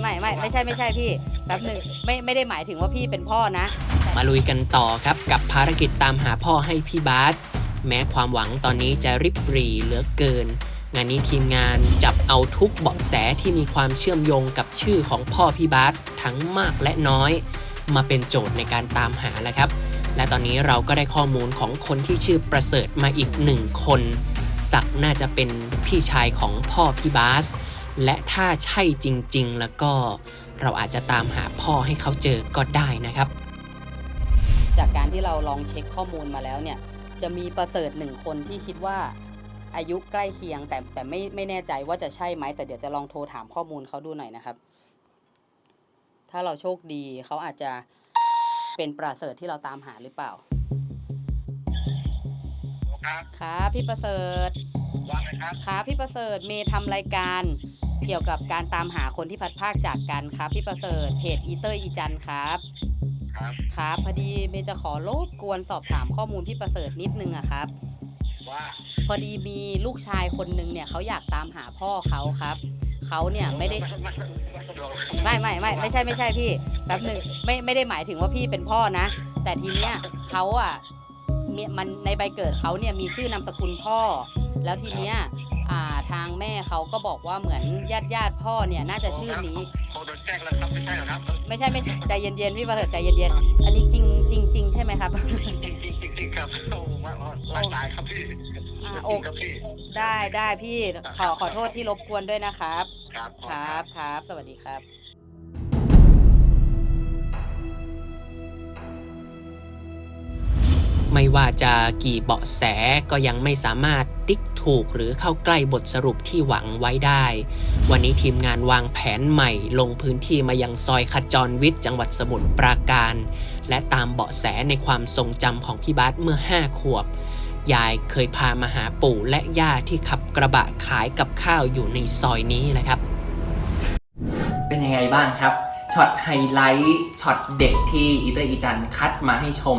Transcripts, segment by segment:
ไม่ไม่ไม่ใช่ไม่ใช่พี่แป๊บหนึ่งไม่ไม่ได้หมายถึงว่าพี่เป็นพ่อนะ มาลุยกันต่อครับกับภารกิจตามหาพ่อให้พี่บาสแม้ความหวังตอนนี้จะริบหรี่เหลือเกิน งานนี้ทีมงานจับเอาทุกเบาะแสที่มีความเชื่อมโยงกับชื่อของพ่อพี่บาสทั้งมากและน้อย มาเป็นโจทย์ในการตามหาแล้วครับ และตอนนี้เราก็ได้ข้อมูลของคนที่ชื่อประเสริฐมาอีกหนึ่งคน ศักดิ์น่าจะเป็นพี่ชายของพ่อพี่บาส และถ้าใช่จริง ๆ แล้วก็เราอาจจะตามหาพ่อให้เขาเจอก็ได้นะครับ จากการที่เราลองเช็คข้อมูลมาแล้วเนี่ย จะมีประเสริฐหนึ่งคนที่คิดว่าอายุใกล้เคียงแต่แต่ไม่ไม่แน่ใจว่าจะใช่ไหม แต่เดี๋ยวจะลองโทรถามข้อมูลเขาดูหน่อยนะครับ ถ้าเราโชคดีเขาอาจจะเป็นประเสริฐที่เราตามหาหรือเปล่า ครับครับพี่ประเสริฐว่าไงครับครับพี่ประเสริฐเมย์ทำรายการ เกี่ยวกับการตามหาคนที่พัดภาคจากกันครับพี่ประเสริฐเพจอีเตอร์อีจันครับ ครับครับพอดีเมย์จะขอรบกวนสอบถามข้อมูลพี่ประเสริฐนิดนึงอะครับ ว่าพอดีมีลูกชายคนนึงเนี่ยเขาอยากตามหาพ่อเขาครับเขาเนี่ยไม่ได้ ไม่ไม่สะดวกไม่ไม่ไม่ไม่ใช่ไม่ใช่พี่แป๊บหนึ่งไม่ไม่ได้หมายถึงว่าพี่เป็นพ่อนะ แต่ทีเนี้ยเขาอะมีมันในใบเกิดเขาเนี่ยมีชื่อนามสกุลพ่อ แล้วทีเนี้ยอ่า ทางแม่เขาก็บอกว่าเหมือนญาติญาติๆพ่อเนี่ยน่าจะชื่อนี้โทรโดนแจ้งแล้วครับไม่ใช่เหรอครับ ไม่ใช่ไม่ใช่ใจเย็นๆพี่ประเสริฐใจเย็นๆอันนี้จริงจริงจริงใช่ไหมครับจริงจริงจริงจริงครับโอ้ว่าร่างกายครับพี่อ่าจริงโอ้ครับพี่ได้ได้พี่ขอขอโทษที่รบกวนด้วยนะครับ ครับครับครับสวัสดีครับไม่ว่าจะกี่เบาะแสก็ยังไม่สามารถติ๊กถูกหรือเข้าใกล้บทสรุปที่หวังไว้ได้ วันนี้ทีมงานวางแผนใหม่ลงพื้นที่มายังซอยขจรวิทย์จังหวัดสมุทรปราการ และตามเบาะแสในความทรงจำของพี่บาสเมื่อ 5 ขวบ ยายเคยพามาหาปู่และย่าที่ขับกระบะขายกับข้าวอยู่ในซอยนี้แหละครับ เป็นยังไงบ้างครับช็อตไฮไลท์ช็อตเด็กที่อีเตอร์อีจันคัดมาให้ชม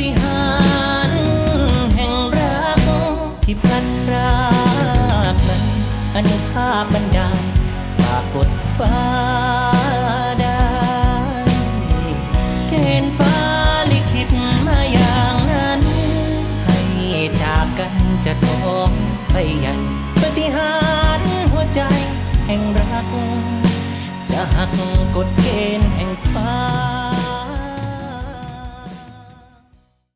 ฏิหารแห่งรัก ที่พลันพรากนั้นอนุภาพบันดาลฝากกดฟ้าได้เกณฑ์ฟ้าลิขิตมาอย่างนั้น ให้จากกันจะท้องไปใหญ่ปาฏิหารหัวใจแห่งรัก จะหักกฎเกณฑ์แห่งฟ้า